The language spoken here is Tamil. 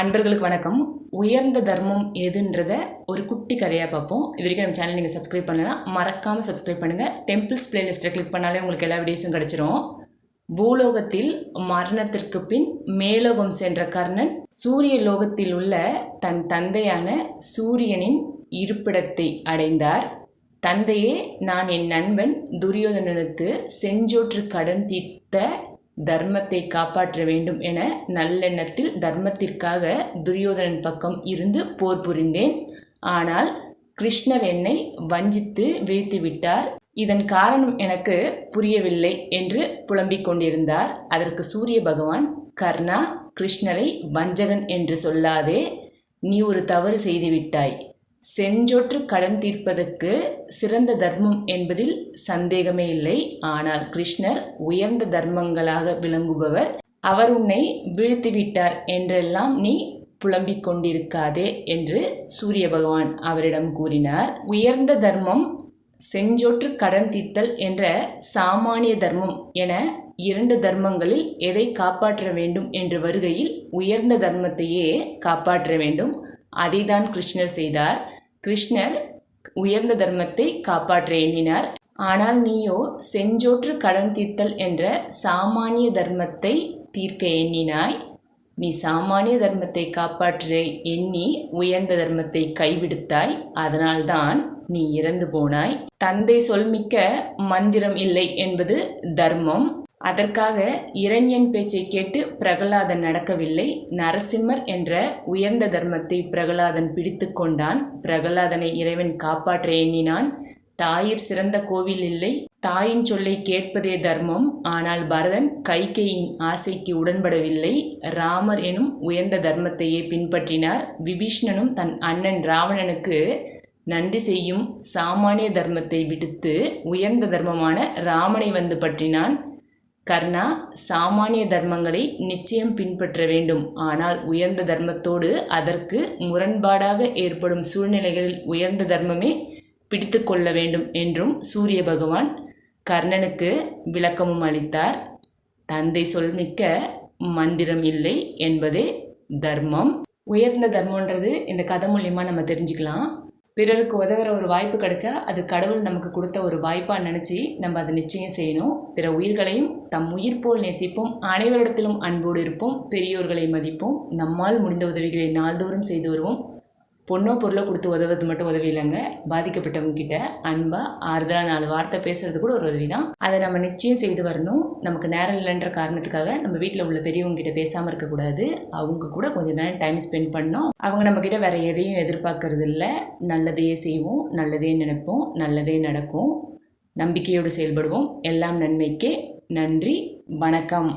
அன்பர்களுக்கு வணக்கம். உயர்ந்த தர்மம் எதுன்றத ஒரு குட்டி கதையாக பார்ப்போம். இது வரைக்கும் நம்ம சேனல் நீங்கள் சப்ஸ்கிரைப் பண்ணலாம் மறக்காமல் சப்ஸ்கிரைப் பண்ணுங்கள் டெம்பிள்ஸ் பிளேலிஸ்ட்டை கிளிக் பண்ணாலே உங்களுக்கு எல்லா வீடியோஸும் கிடச்சிரும். பூலோகத்தில் மரணத்திற்கு பின் மேலோகம் சென்ற கர்ணன் சூரிய லோகத்தில் உள்ள தன் தந்தையான சூரியனின் இருப்பிடத்தை அடைந்தார். தந்தையே நான் என் நண்பன் துரியோதனனுக்கு செஞ்சோற்று கடன் தீர்த்த தர்மத்தை காப்பாற்ற வேண்டும் என நல்லெண்ணத்தில் தர்மத்திற்காக துரியோதனன் பக்கம் இருந்து போர் புரிந்தேன். ஆனால் கிருஷ்ணர் என்னை வஞ்சித்து வீழ்த்தி விட்டார். இதன் காரணம் எனக்கு புரியவில்லை என்று புலம்பிக் கொண்டிருந்தார். அதற்கு சூரிய பகவான் கர்ணா கிருஷ்ணரை வஞ்சகன் என்று சொல்லாதே நீ ஒரு தவறு செய்துவிட்டாய் செஞ்சொற்று கடன் தீர்ப்பதற்கு சிறந்த தர்மம் என்பதில் சந்தேகமே இல்லை. ஆனால் கிருஷ்ணர் உயர்ந்த தர்மங்களாக விளங்குபவர். அவர் உன்னை வீழ்த்திவிட்டார் என்றெல்லாம் நீ புலம்பிக் கொண்டிருக்காதே என்று சூரிய பகவான் அவரிடம் கூறினார். உயர்ந்த தர்மம் செஞ்சொற்று கடன் தீர்த்தல் என்ற சாமானிய தர்மம் என இரண்டு தர்மங்களில் எதை காப்பாற்ற வேண்டும் என்று வருகையில் உயர்ந்த தர்மத்தையே காப்பாற்ற வேண்டும். அதைதான் கிருஷ்ணர் செய்தார். கிருஷ்ணர் உயர்ந்த தர்மத்தை காப்பாற்ற எண்ணினார். ஆனால் நீயோ செஞ்சோற்று கடன் தீர்த்தல் என்ற சாமானிய தர்மத்தை தீர்க்க எண்ணினாய். நீ சாமானிய தர்மத்தை காப்பாற்ற எண்ணி உயர்ந்த தர்மத்தை கைவிடுத்தாய். அதனால்தான் நீ இறந்து போனாய். தந்தை சொல்மிக்க மந்திரம் இல்லை என்பது தர்மம். அதற்காக இரண்யன் பேச்சை கேட்டு பிரகலாதன் நடக்கவில்லை. நரசிம்மர் என்ற உயர்ந்த தர்மத்தை பிரகலாதன் பிடித்து கொண்டான். பிரகலாதனை இறைவன் காப்பாற்ற எண்ணினான். தாயிற் சிறந்த கோவில் இல்லை. தாயின் சொல்லை கேட்பதே தர்மம். ஆனால் பரதன் கைகையின் ஆசைக்கு உடன்படவில்லை. ராமர் எனும் உயர்ந்த தர்மத்தையே பின்பற்றினார். விபீஷ்ணனும் தன் அண்ணன் ராவணனுக்கு நன்றி செய்யும் சாமானிய தர்மத்தை விடுத்து உயர்ந்த தர்மமான ராமனை வந்து பற்றினான். கர்ணா சாமானிய தர்மங்களை நிச்சயம் பின்பற்ற வேண்டும். ஆனால் உயர்ந்த தர்மத்தோடு அதற்கு முரண்பாடாக ஏற்படும் சூழ்நிலைகளில் உயர்ந்த தர்மமே பிடித்து கொள்ள வேண்டும் என்றும் சூரிய பகவான் கர்ணனுக்கு விளக்கமும் அளித்தார். தந்தை சொல்மிக்க மந்திரம் இல்லை என்பதே தர்மம். உயர்ந்த தர்மன்றது இந்த கதை மூலியமாக நம்ம தெரிஞ்சுக்கலாம். பிறருக்கு உதவுற ஒரு வாய்ப்பு கிடைச்சா அது கடவுள் நமக்கு கொடுத்த ஒரு வாய்ப்பாக நினச்சி நம்ம அதை நிச்சயம் செய்யணும். பிற உயிர்களையும் தம் உயிர் போல் நேசிப்போம். அனைவரிடத்திலும் அன்போடு இருப்போம். பெரியோர்களை மதிப்போம். நம்மால் முடிந்த உதவிகளை நாள்தோறும் செய்து வருவோம். பொண்ணோ பொருளோ கொடுத்து உதவுறது மட்டும் உதவி இல்லைங்க. பாதிக்கப்பட்டவங்க கிட்ட அன்பாக ஆறுதலாக நாலு வார்த்தை பேசுறது கூட ஒரு உதவி தான் அதை நம்ம நிச்சயம் செய்து வரணும். நமக்கு நேரம் இல்லைன்ற காரணத்துக்காக நம்ம வீட்டில் உள்ள பெரியவங்க கிட்ட பேசாமல் இருக்கக்கூடாது. அவங்க கூட கொஞ்ச நேரம் டைம் ஸ்பெண்ட் பண்ணோம். அவங்க நம்ம கிட்ட வேற எதையும் எதிர்பார்க்கறது இல்லை. நல்லதையே செய்வோம் நல்லதே நினைப்போம் நல்லதே நடக்கும். நம்பிக்கையோடு செயல்படுவோம். எல்லாம் நன்மைக்கே நன்றி வணக்கம்.